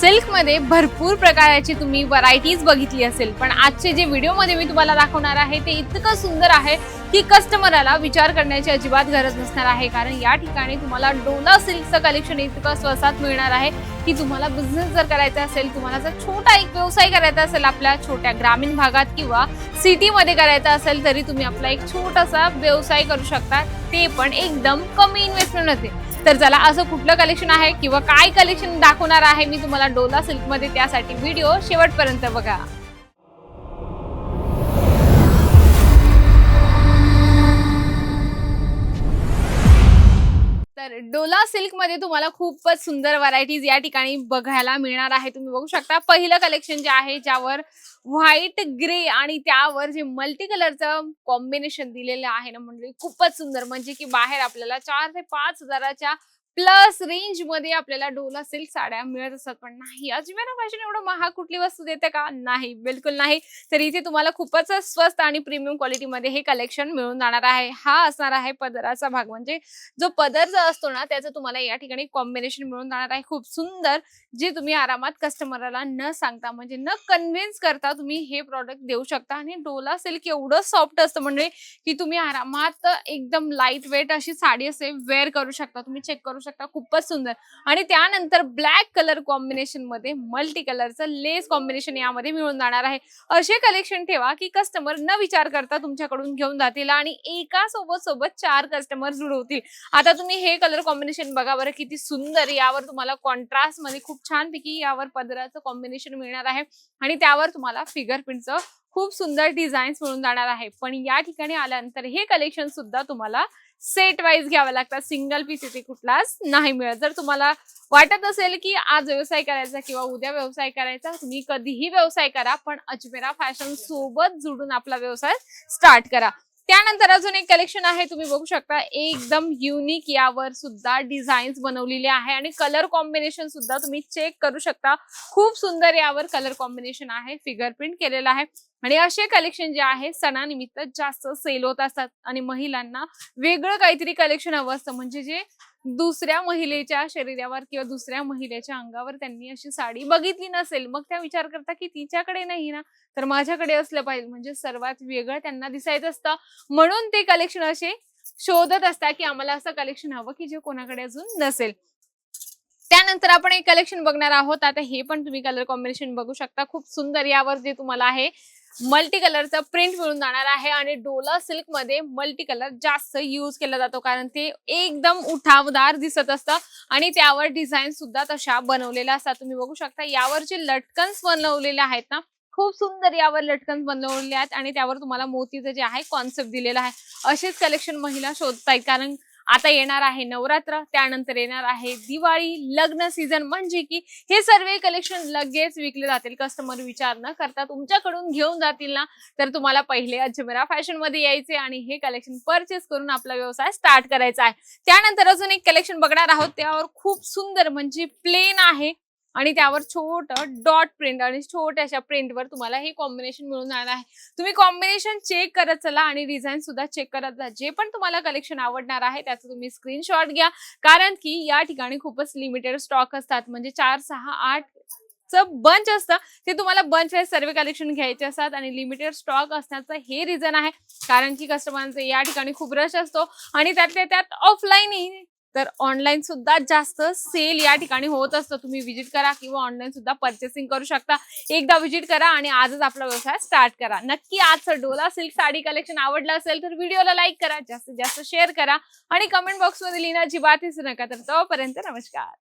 सिल्कमध्ये भरपूर प्रकाराची तुम्ही व्हरायटीज बघितली असेल. पण आजचे जे व्हिडिओमध्ये मी तुम्हाला दाखवणार आहे ते इतकं सुंदर आहे की कस्टमरला विचार करण्याची अजिबात गरज नसणार आहे. कारण या ठिकाणी तुम्हाला डोला सिल्कचं कलेक्शन इतकं स्वस्तात मिळणार आहे की तुम्हाला बिझनेस जर करायचा असेल तुम्हाला जर छोटा एक व्यवसाय करायचा असेल आपल्या छोट्या ग्रामीण भागात किंवा सिटीमध्ये करायचा असेल तरी तुम्ही आपला एक छोटासा व्यवसाय करू शकता. ते पण एकदम कमी इन्व्हेस्टमेंट होते. तर चला असं कुठलं कलेक्शन आहे किंवा काय कलेक्शन दाखवणार आहे मी तुम्हाला डोला सिल्कमध्ये त्यासाठी व्हिडिओ शेवटपर्यंत बघा. सिल्कमध्ये तुम्हाला खूपच सुंदर व्हरायटीज या ठिकाणी बघायला मिळणार आहे. तुम्ही बघू शकता पहिलं कलेक्शन जे आहे ज्यावर व्हाईट ग्रे आणि त्यावर जे मल्टी कलरचं कॉम्बिनेशन दिलेलं आहे ना म्हणजे खूपच सुंदर. म्हणजे की बाहेर आपल्याला चार ते पाच हजाराच्या प्लस रेंजमध्ये आपल्याला डोला सिल्क साड्या मिळत असतात पण नाही. अजमेरा फॅशन एवढं महाग कुठली वस्तू देते का? नाही बिलकुल नाही. तर इथे तुम्हाला खूपच स्वस्त आणि प्रीमियम क्वालिटीमध्ये हे कलेक्शन मिळून जाणार आहे. हा असणार आहे पदराचा भाग. म्हणजे जो पदर जो असतो ना त्याचं तुम्हाला या ठिकाणी कॉम्बिनेशन मिळून जाणार आहे. खूप सुंदर जे तुम्ही आरामात कस्टमरला न सांगता म्हणजे न कन्व्हिन्स करता तुम्ही हे प्रॉडक्ट देऊ शकता. आणि डोला सिल्क एवढं सॉफ्ट असतं म्हणजे की तुम्ही आरामात एकदम लाइट वेट अशी साडी असे वेअर करू शकता. तुम्ही चेक करू शकता. खूपच सुंदर. आणि त्यानंतर ब्लॅक कलर कॉम्बिनेशनमध्ये मल्टी कलरचं लेस कॉम्बिनेशन यामध्ये मिळून जाणार आहे. असे कलेक्शन ठेवा की कस्टमर न विचार करता तुमच्याकडून घेऊन जातील आणि एका सोबत सोबत चार कस्टमर जुळवतील आता तुम्ही हे कलर कॉम्बिनेशन बघा बरं किती सुंदर. यावर तुम्हाला कॉन्ट्रास्टमध्ये खूप छान पैकी यावर पदराचं कॉम्बिनेशन मिळणार आहे. आणि त्यावर तुम्हाला फिगर प्रिंटचं खूप सुंदर डिझाईन्स मिळून जाणार आहे. पण या ठिकाणी आल्यानंतर हे कलेक्शन सुद्धा तुम्हाला सेट वाईज घ्यावं लागतात. सिंगल पीस इथे कुठलाच नाही मिळत. जर तुम्हाला वाटत असेल की आज व्यवसाय करायचा किंवा उद्या व्यवसाय करायचा तुम्ही कधीही व्यवसाय करा पण अजमेरा फॅशन सोबत जुडून आपला व्यवसाय स्टार्ट करा. त्यानंतर अजून एक कलेक्शन आहे तुम्ही बघू शकता. एकदम युनिक यावर सुद्धा डिझाईन्स बनवलेले आहे आणि कलर कॉम्बिनेशन सुद्धा तुम्ही चेक करू शकता. खूप सुंदर यावर कलर कॉम्बिनेशन आहे. फिगर प्रिंट केलेलं आहे. आणि असे कलेक्शन जे आहे सणानिमित्त जास्त सेल होत असतात आणि महिलांना वेगळं काहीतरी कलेक्शन हवं असतं. म्हणजे जे दुसऱ्या महिलेच्या शरीरावर किंवा दुसऱ्या महिलेच्या अंगावर त्यांनी अशी साडी बघितली नसेल मग त्या विचार करता की तिच्याकडे नाही ना तर माझ्याकडे असलं पाहिजे. म्हणजे सर्वात वेगळं त्यांना दिसायचं असतं. म्हणून ते कलेक्शन असे शोधत असतात की आम्हाला असं कलेक्शन हवं की जे कोणाकडे अजून नसेल. त्यानंतर आपण एक कलेक्शन बघणार आहोत. आता हे पण तुम्ही कलर कॉम्बिनेशन बघू शकता. खूप सुंदर यावर जे तुम्हाला आहे मल्टी कलरचा प्रिंट मिळून जाणार आहे आणि डोला सिल्कमध्ये मल्टी कलर जास्त युज केला जातो कारण ते एकदम उठावदार दिसत असतं आणि त्यावर डिझाईन सुद्धा तशा बनवलेल्या असतात. तुम्ही बघू शकता यावर जे लटकन्स बनवलेले आहेत ना खूप सुंदर यावर लटकन्स बनवलेले आहेत आणि त्यावर तुम्हाला मोतीचं जे आहे कॉन्सेप्ट दिलेला आहे. असेच कलेक्शन महिला शोधतायत कारण आता येणार आहे नवरात्र त्यानंतर येणार आहे दिवाळी लग्न सीझन म्हणजे की हे सर्व कलेक्शन लगेच विकले जातील. कस्टमर विचार न करता तुमच्याकडून घेऊन जातील ना? तर तुम्हाला पहिले अजमेरा फॅशनमध्ये यायचे आणि हे कलेक्शन परचेस करून आपला व्यवसाय स्टार्ट करायचा आहे. त्यानंतर अजून एक कलेक्शन बघणार आहोत. त्यावर खूप सुंदर म्हणजे प्लेन आहे. आणि त्यावर छोट डॉट प्रिंट आणि छोट्याशा प्रिंटवर तुम्हाला हे कॉम्बिनेशन मिळून जाणार आहे. तुम्ही कॉम्बिनेशन चेक करत चला आणि डिझाईन सुद्धा चेक करत जा. जे पण तुम्हाला कलेक्शन आवडणार आहे त्याचं तुम्ही स्क्रीनशॉट घ्या. कारण की या ठिकाणी खूपच लिमिटेड स्टॉक असतात. म्हणजे चार सहा आठ च बंच असतं. ते तुम्हाला बंच वाईज सर्व कलेक्शन घ्यायचे असतात आणि लिमिटेड स्टॉक असण्याचं हे रिझन आहे. कारण की कस्टमरांचे या ठिकाणी खूप रश असतो आणि त्यातल्या त्यात ऑफलाईनही तर ऑनलाईन सुद्धा जास्त सेल या ठिकाणी होत असतं. तुम्ही व्हिजिट करा किंवा ऑनलाईन सुद्धा परचेसिंग करू शकता. एकदा व्हिजिट करा आणि आजच आपला व्यवसाय स्टार्ट करा. नक्की आजचं डोला सिल्क साडी कलेक्शन आवडलं असेल तर व्हिडिओला लाईक करा जास्तीत जास्त शेअर करा आणि कमेंट बॉक्समध्ये लिहिण्याची बात विसरू नका. तर तोपर्यंत नमस्कार.